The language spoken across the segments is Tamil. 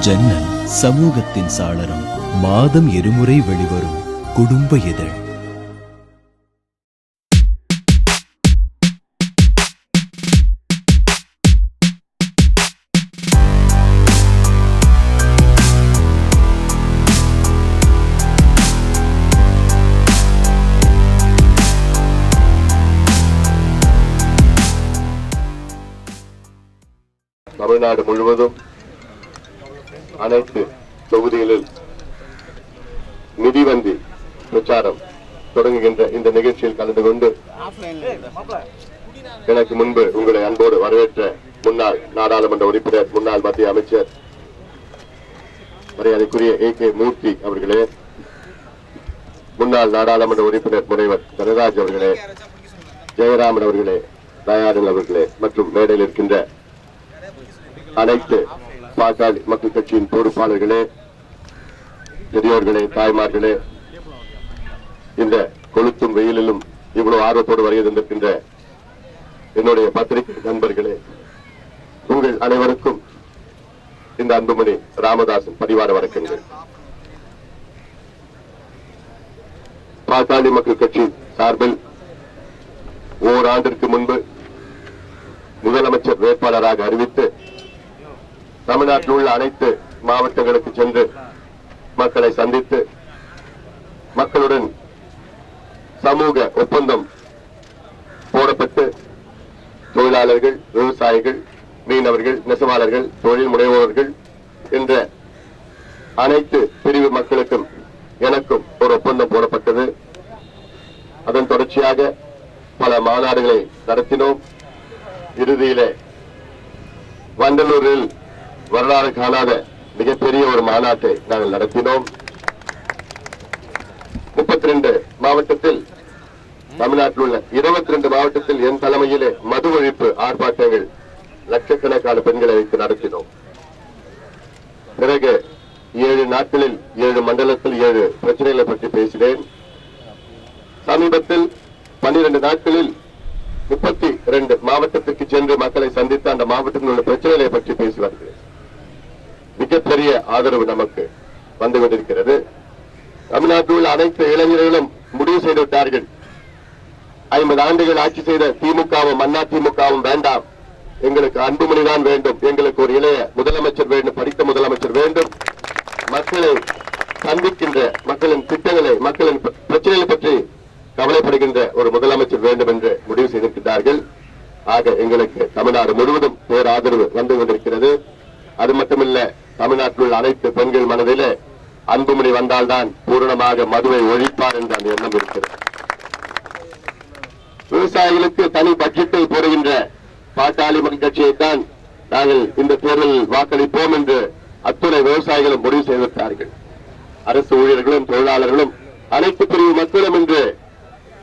ஜன்னல் சமூகத்தின் சாளரம் மாதம் இருமுறை வெளிவரும் குடும்ப இதழ். தமிழ்நாடு முழுவதும் அனைத்து தொகுதிகளில் மிதிவண்டி பிரச்சாரம் தொடங்குகின்ற இந்த நிகழ்ச்சியில் கலந்து கொண்டு எனக்கு முன்பு உங்களை அன்போடு வரவேற்ற முன்னாள் நாடாளுமன்ற உறுப்பினர் முன்னாள் மத்திய அமைச்சர் மரியாதைக்குரிய ஏ கே மூர்த்தி அவர்களே முன்னாள் நாடாளுமன்ற உறுப்பினர் முனைவர் தனராஜ் அவர்களே ஜெயராமன் அவர்களே தயாரில் அவர்களே மற்றும் மேடையில் இருக்கின்ற அனைத்து பாட்டாளி மக்கள் கட்சியின் பொறுப்பாளர்களே பெரியோர்களே தாய்மார்களே இந்த கொளுத்தும் வெயிலிலும் இவ்வளவு ஆர்வத்தோடு வருகை தந்திருக்கின்ற என்னுடைய பத்திரிகை நண்பர்களே உங்கள் அனைவருக்கும் இந்த அன்புமணி ராமதாசன் பரிவார வணக்கங்கள். பாட்டாளி மக்கள் கட்சி சார்பில் ஓராண்டிற்கு முன்பு முதலமைச்சர் வேட்பாளராக அறிவித்து தமிழ்நாட்டில் உள்ள அனைத்து மாவட்டங்களுக்கு சென்று மக்களை சந்தித்து மக்களுடன் சமூக ஒப்பந்தம் போடப்பட்டு தொழிலாளர்கள் விவசாயிகள் மீனவர்கள் நெசவாளர்கள் தொழில் முனைவோர்கள் என்ற அனைத்து பிரிவு மக்களுக்கும் எனக்கும் ஒரு ஒப்பந்தம் போடப்பட்டது. அதன் தொடர்ச்சியாக பல மாநாடுகளை நடத்தினோம். இறுதியிலே வண்டலூரில் வரலாறு காணாத மிகப்பெரிய ஒரு மாநாட்டை நாங்கள் நடத்தினோம். முப்பத்தி ரெண்டு மாவட்டத்தில் தமிழ்நாட்டில் உள்ள இருபத்தி ரெண்டு மாவட்டத்தில் என் தலைமையிலே மது ஒழிப்பு ஆர்ப்பாட்டங்கள் லட்சக்கணக்கான பெண்களை வைத்து நடத்தினோம். பிறகு ஏழு நாட்களில் ஏழு மண்டலத்தில் ஏழு பிரச்சனைகளை பற்றி பேசினேன். சமீபத்தில் பன்னிரண்டு நாட்களில் முப்பத்தி ரெண்டு மாவட்டத்திற்கு சென்று மக்களை சந்தித்து அந்த மாவட்டத்தில் உள்ள பிரச்சனைகளை பற்றி பேசி வருகிறேன். மிகப்பெரிய ஆதரவு நமக்கு வந்து கொண்டிருக்கிறது. தமிழ்நாட்டில் உள்ள அனைத்து இளைஞர்களும் முடிவு செய்து விட்டார்கள் ஐம்பது ஆண்டுகள் ஆட்சி செய்த திமுகவும் அண்ணா திமுகவும் வேண்டாம். எங்களுக்கு அன்புமணிதான் வேண்டும். எங்களுக்கு ஒரு இளைய முதலமைச்சர் வேண்டும் படித்த முதலமைச்சர் வேண்டும். மக்களை சந்திக்கின்ற மக்களின் திட்டங்களை மக்களின் பிரச்சனைகளை பற்றி கவலைப்படுகின்ற ஒரு முதலமைச்சர் வேண்டும் என்று முடிவு செய்திருக்கிறார்கள். ஆக எங்களுக்கு தமிழ்நாடு முழுவதும் பேராதரவு ஆதரவு வந்து கொண்டிருக்கிறது. அது மட்டுமில்லை தமிழ்நாட்டில் உள்ள அனைத்து பெண்கள் மனதில அன்புமணி வந்தால்தான் பூரணமாக மதுவை ஒழிப்பார் என்ற அந்த எண்ணம் இருக்கிறது. விவசாயிகளுக்கு தனி பட்ஜெட்டை போடுகின்ற பாட்டாளி மக்கள் கட்சியைத்தான் நாங்கள் இந்த தேர்தலில் வாக்களிப்போம் என்று அத்துணை விவசாயிகளும் முடிவு செய்திருக்கிறார்கள் அரசு ஊழியர்களும் தொழிலாளர்களும் அனைத்து பிரிவு மக்களும் என்று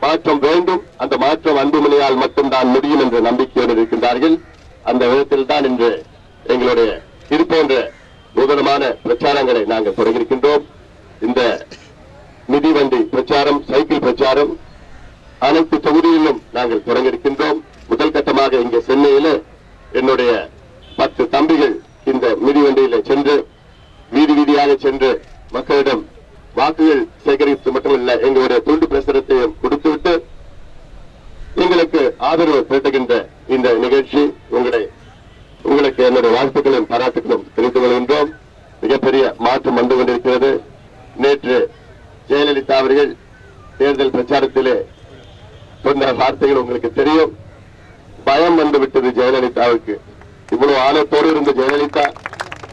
மாற்றம் வேண்டும். அந்த மாற்றம் அன்புமணியால் மட்டும்தான் முடியும் என்ற நம்பிக்கையோடு இருக்கின்றார்கள். அந்த விதத்தில் தான் இன்று எங்களுடைய இது போன்ற நூதனமான பிரச்சாரங்களை நாங்கள் தொடங்கியிருக்கின்றோம். இந்த மிதிவண்டி பிரச்சாரம் சைக்கிள் பிரச்சாரம் அனைத்து தொகுதிகளிலும் நாங்கள் தொடங்கியிருக்கின்றோம். முதல் கட்டமாக இங்கே சென்னையில என்னுடைய பத்து தம்பிகள் இந்த மிதிவண்டியில சென்று வீதி வீதியாக சென்று மக்களிடம் வாக்குகள் சேகரித்து மட்டுமல்ல எங்களுடைய துண்டு பிரசுரத்தையும் கொடுத்துவிட்டு எங்களுக்கு ஆதரவு திரட்டுகின்ற இந்த நிகழ்ச்சி உங்களை உங்களுக்கு என்னுடைய வாழ்த்துக்களும் பாராட்டுகளும் தெரிந்து கொள்கின்றோம். மிகப்பெரிய மாற்றம் வந்து கொண்டிருக்கிறது. நேற்று ஜெயலலிதா அவர்கள் தேர்தல் பிரச்சாரத்திலே சொன்ன வார்த்தைகள் உங்களுக்கு தெரியும். பயம் வந்து விட்டது ஜெயலலிதாவுக்கு. இவ்வளவு ஆழத்தோடு இருந்த ஜெயலலிதா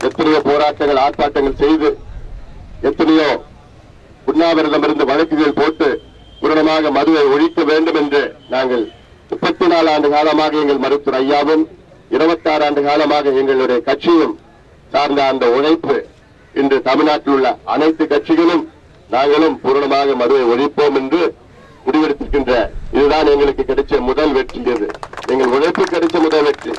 எத்தனையோ போராட்டங்கள் ஆர்ப்பாட்டங்கள் செய்து எத்தனையோ உண்ணாவிரதமிருந்து வழக்குகள் போட்டு பூரணமாக மதுவை ஒழிக்க வேண்டும் என்று நாங்கள் முப்பத்தி நாலு ஆண்டு காலமாக எங்கள் மருத்துவர் ஐயாவும் இருபத்தாறு ஆண்டு காலமாக எங்களுடைய கட்சியும் சார்ந்த அந்த உழைப்பு இன்று தமிழ்நாட்டில் உள்ள அனைத்து கட்சிகளும் நாங்களும் பூரணமாக மதுவை ஒழிப்போம் என்று முடிவெடுத்திருக்கின்ற இதுதான் எங்களுக்கு கிடைச்ச முதல் வெற்றி இது. எங்கள் உழைப்பு கிடைச்ச முதல் வெற்றி.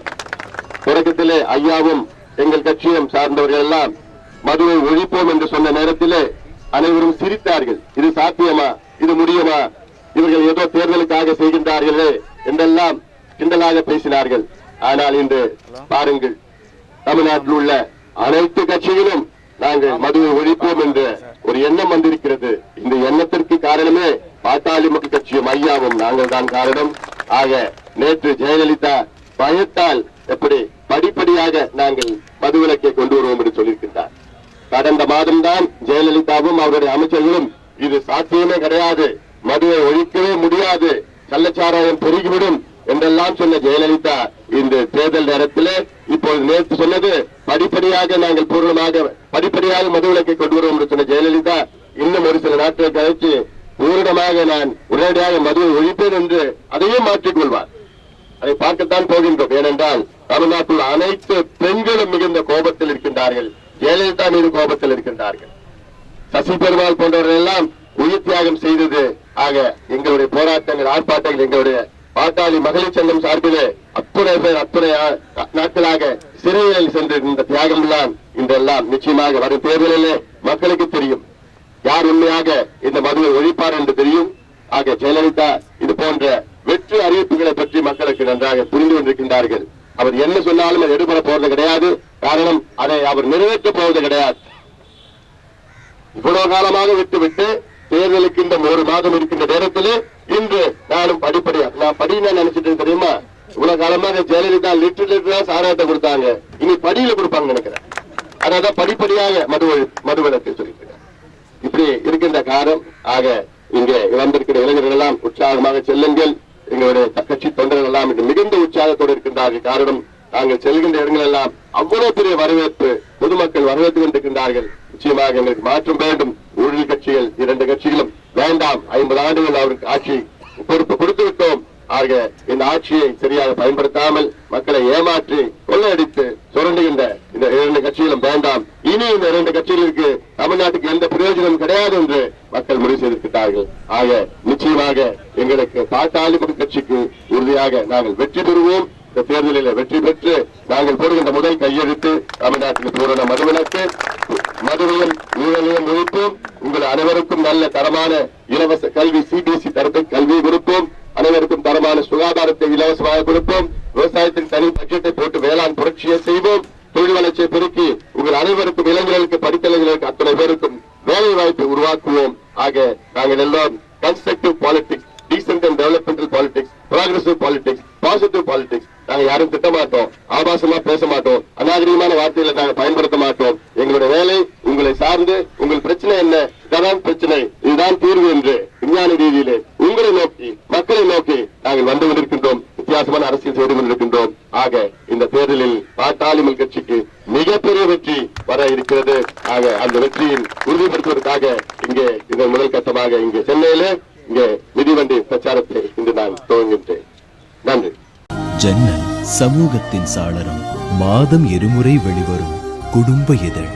தொடக்கத்திலே ஐயாவும் எங்கள் கட்சியும் சார்ந்தவர்கள் எல்லாம் மதுவை ஒழிப்போம் என்று சொன்ன நேரத்திலே அனைவரும் சிரித்தார்கள். இது சாத்தியமா? இது முடியுமா? இவர்கள் ஏதோ தேர்தலுக்காக செய்கின்றார்களே என்றெல்லாம் கிண்டலாக பேசினார்கள். ஆனால் இன்று பாருங்கள் தமிழ்நாட்டில் உள்ள அனைத்து கட்சிகளும் நாங்கள் மதுவை ஒழிப்போம் என்ற ஒரு எண்ணம் வந்திருக்கிறது. இந்த எண்ணத்திற்கு காரணமே பாட்டாளி மக்கள் கட்சியும் ஐயாவும் நாங்கள் தான் காரணம். ஆக நேற்று ஜெயலலிதா பயத்தால் எப்படி படிப்படியாக நாங்கள் மதுவிலக்கை கொண்டு வருவோம் என்று சொல்லியிருக்கின்றார். கடந்த மாதம்தான் ஜெயலலிதாவும் அவருடைய அமைச்சர்களும் இது சாத்தியமே கிடையாது. மதுவை ஒழிக்கவே முடியாது. கள்ளச்சாராயம் பெருகிவிடும். என்றெல்லாம் சொன்ன ஜெயலலிதா இந்த தேர்தல் நேரத்திலே இப்போது நேற்று சொன்னது படிப்படியாக நாங்கள் பூர்ணமாக படிப்படியாக மதுவிலக்கை கொண்டு வருவோம் என்று சொன்ன ஜெயலலிதா இன்னும் ஒரு சில நாட்கள் கழித்து பூரணமாக நான் உடனடியாக மதுவை ஒழிப்பேன் என்று அதையும் மாற்றிக் கொள்வார். அதை பார்க்கத்தான் போகின்றோம். ஏனென்றால் தமிழ்நாட்டில் அனைத்து பெண்களும் மிகுந்த கோபத்தில் இருக்கின்றார்கள். ஜெயலலிதா மீது கோபத்தில் இருக்கின்றார்கள். சசி பெருமாள் போன்றவர்கள் எல்லாம் உயிர் தியாகம் செய்தது ஆக எங்களுடைய போராட்டங்கள் ஆர்ப்பாட்டங்கள் எங்களுடைய பாட்டாளி மகளிர் சங்கம் சார்பிலே அத்துணை பேர் அத்துணை நாட்களாக சிறையில் சென்றிருந்த தியாகம் எல்லாம் இன்றெல்லாம் நிச்சயமாக வரும் தேர்தலிலே மக்களுக்கு தெரியும். யார் உண்மையாக இந்த மதுவை ஒழிப்பார் என்று தெரியும்? ஆக ஜெயலலிதா இது போன்ற வெற்றி அறிவிப்புகளை பற்றி மக்களுக்கு நன்றாக புரிந்து கொண்டிருக்கின்றார்கள். அவர் என்ன சொன்னாலும் அது எடுபட போவது கிடையாது. காரணம் அதை அவர் நிறைவேற்றப் போவது கிடையாது. இவ்வளவு காலமாக விட்டுவிட்டு தேர்தலுக்கு இந்த ஒரு மாதம் இருக்கின்ற நேரத்திலே இன்று நானும் படிப்படியா நான் படினா நினைச்சிட்டு தெரியுமா? இவ்வளவு காலமாக ஜெயலலிதா லிட்டர் லிட்டரா சாராயத்தை கொடுத்தாங்க. இனி படியில கொடுப்பாங்க நினைக்கிறேன். அதான் படிப்படியாக மது மதுவிலக்கு சொல்லிட்டு இப்படி இருக்கின்ற காலம் ஆக இங்கே வந்திருக்கிற இளைஞர்கள் எல்லாம் உற்சாகமாக செல்லுங்கள். எங்களுடைய கட்சி தொண்டர்கள் எல்லாம் இன்று மிகுந்த உற்சாகத்தோடு இருக்கின்றார்கள். காரணம் நாங்கள் செல்கின்ற இடங்கள் எல்லாம் அவ்வளவு பெரிய வரவேற்பு பொதுமக்கள் வரவேற்று கொண்டிருக்கின்றார்கள். நிச்சயமாக எங்களுக்கு மாற்றம் வேண்டும். ஊழல் கட்சிகள் இரண்டு கட்சிகளும் வேண்டாம். ஐம்பது ஆண்டுகள் அவருக்கு ஆட்சி பொறுப்பு கொடுத்து விட்டோம். ஆக இந்த ஆட்சியை சரியாக பயன்படுத்தாமல் மக்களை ஏமாற்றி கொள்ளையடித்து சுரண்டுகின்ற இந்த இரண்டு கட்சிகளும் வேண்டாம். இனி இந்த இரண்டு கட்சிகளுக்கு தமிழ்நாட்டுக்கு எந்த பிரயோஜனம் கிடையாது என்று மக்கள் முடிவு செய்திருக்கிறார்கள். ஆக நிச்சயமாக எங்களுக்கு பாட்டாளி கட்சிக்கு உறுதியாக நாங்கள் வெற்றி பெறுவோம். இந்த தேர்தலில் வெற்றி பெற்று நாங்கள் போடுகின்ற முதல் கையெழுத்து தமிழ்நாட்டில் பூரண மதுவிலக்கு மதுவையும் ஊழலையும் ஒழிப்போம். உங்கள் அனைவருக்கும் நல்ல தரமான இலவச கல்வி சிபிஎஸ்இ தரத்தை கல்வியை கொடுப்போம். அனைவருக்கும் தரமான சுகாதாரத்தை இலவசமாக கொடுப்போம். விவசாயத்தின் தனி பட்ஜெட்டை போட்டு வேளாண் புரட்சியை செய்வோம். தொழில் வளர்ச்சியை பெருக்கி உங்கள் அனைவருக்கும் இளைஞர்களுக்கு படித்தலைஞர்களுக்கு அத்தனை பேருக்கும் வேலை வாய்ப்பை உருவாக்குவோம். ஆக நாங்கள் எல்லாம் constructive politics decent and developmental politics progressive politics positive politics நாங்க யாரும் திட்ட மாட்டோம் ஆபாசமா பேச மாட்டோம் அநாகரிகமான வார்த்தைகளை நாங்க பயன்படுத்த மாட்டோம். எங்களுடைய வேலை உங்களை சார்ந்து உங்கள் பிரச்சனை என்ன இதுதான் பிரச்சனை இதுதான் தீர்வு என்று விஞ்ஞான ரீதியிலே உங்களை நோக்கி மக்களை நோக்கி நாங்கள் வந்து கொண்டிருக்கின்றோம். வித்தியாசமான அரசியல் செய்து கொண்டிருக்கின்றோம். ஆக இந்த தேர்தலில் பாட்டாளிமல் கட்சிக்கு மிகப்பெரிய வெற்றி வர இருக்கிறது. ஆக அந்த வெற்றியை உறுதிப்படுத்துவதற்காக இங்கே இந்த முதல் கட்டமாக இங்கே சென்னையிலே இங்கே மிதிவண்டி பிரச்சாரத்தை இன்று நான் துவங்குகின்றேன். நன்றி. ஜன்னல் சமூகத்தின் சாளரம் மாதம் இருமுறை வெளிவரும் குடும்ப இதழ்.